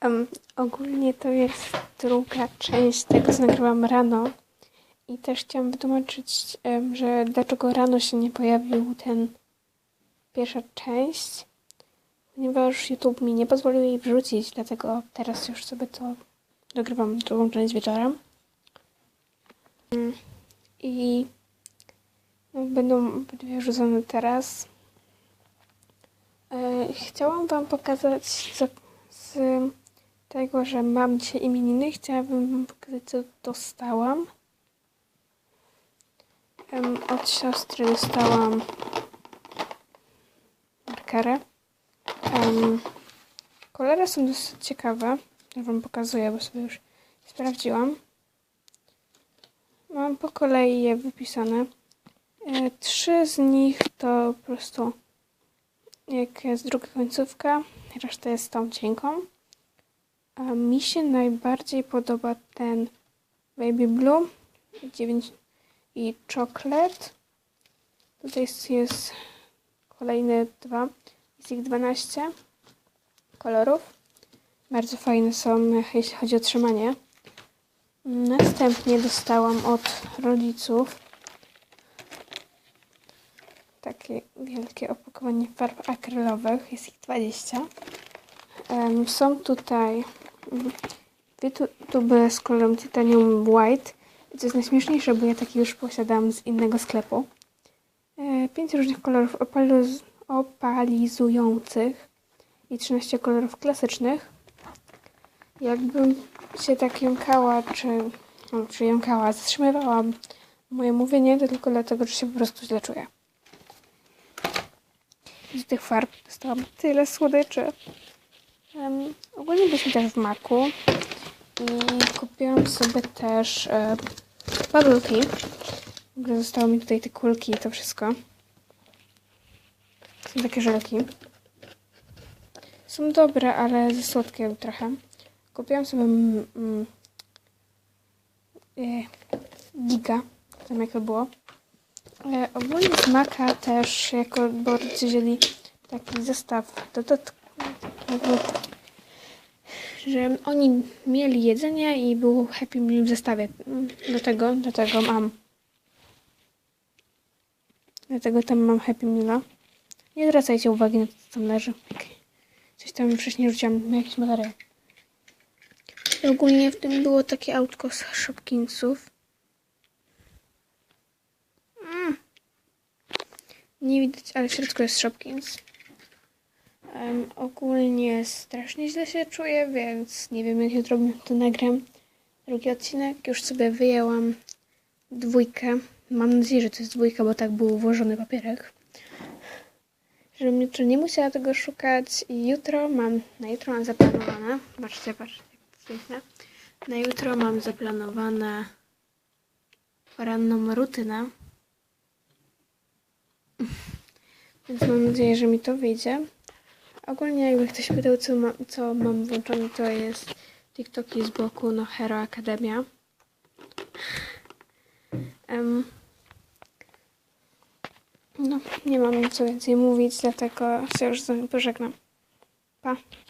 Em, ogólnie to jest druga część tego, co nagrywam rano. I też chciałam wytłumaczyć, em, że dlaczego rano się nie pojawił ten pierwsza część. Ponieważ YouTube mi nie pozwolił jej wrzucić, dlatego teraz już sobie to dogrywam drugą część wieczorem. Mm, I no, będą dwie wrzucone teraz. E, Chciałam Wam pokazać z, z tego, że mam dzisiaj imieniny. Chciałabym Wam pokazać, co dostałam. Od siostry dostałam markerę. Kolory są dosyć ciekawe. Już Wam pokazuję, bo sobie już sprawdziłam. Mam po kolei je wypisane. E, Trzy z nich to po prostu jak jest druga końcówka, reszta jest tą cienką. A mi się najbardziej podoba ten Baby Blue 9 i Chocolate. Tutaj jest, kolejne dwa, jest ich 12 kolorów. Bardzo fajne są, jeśli chodzi o trzymanie. Następnie dostałam od rodziców takie wielkie opakowanie farb akrylowych. Jest ich 20. Em, są tutaj tuby z kolorem Titanium White. Co jest najśmieszniejsze, bo ja taki już posiadam z innego sklepu. E, Pięć różnych kolorów opaliz- opalizujących i 13 kolorów klasycznych. Jakbym się tak jąkała, czy, no, czy jąkała, zatrzymywałam moje mówienie, to tylko dlatego, że się po prostu źle czuję. Z tych farb dostałam tyle słodyczy. Byliśmy też w Maku i kupiłam sobie też e, bubble tea. W ogóle zostało mi tutaj te kulki i to wszystko. Są takie żelki. Są dobre, ale za słodkie trochę. Kupiłam sobie mm, mm, e, giga, tam jak to było. E, ogólnie z Maka też, jako, bo wzięli taki zestaw dodatkowy, że oni mieli jedzenie i był Happy Meal w zestawie. Mm, Do tego, do tego mam. Dlatego tam mam Happy Meala. Nie zwracajcie uwagi na to, co tam leży. Coś tam wcześniej rzuciłam jakiś materiał. Ogólnie w tym było takie autko z Shopkinsów. Nie widać, ale w środku jest Shopkins. Em, ogólnie strasznie źle się czuję, więc nie wiem jak jutro to nagram. Drugi odcinek. Już sobie wyjęłam dwójkę. Mam nadzieję, że to jest dwójka, bo tak był włożony papierek. Żebym jutro nie musiała tego szukać. I jutro mam, na jutro mam zaplanowane. Patrzcie, patrzcie, jak piękne. Na jutro mam zaplanowane poranną rutynę. Więc mam nadzieję, że mi to wyjdzie. Ogólnie jakby ktoś pytał, co, ma, co mam włączone, to jest TikToki z boku, no Hero Akademia. Em, no, nie mam co więcej mówić, dlatego się już z wami pożegnam. Pa!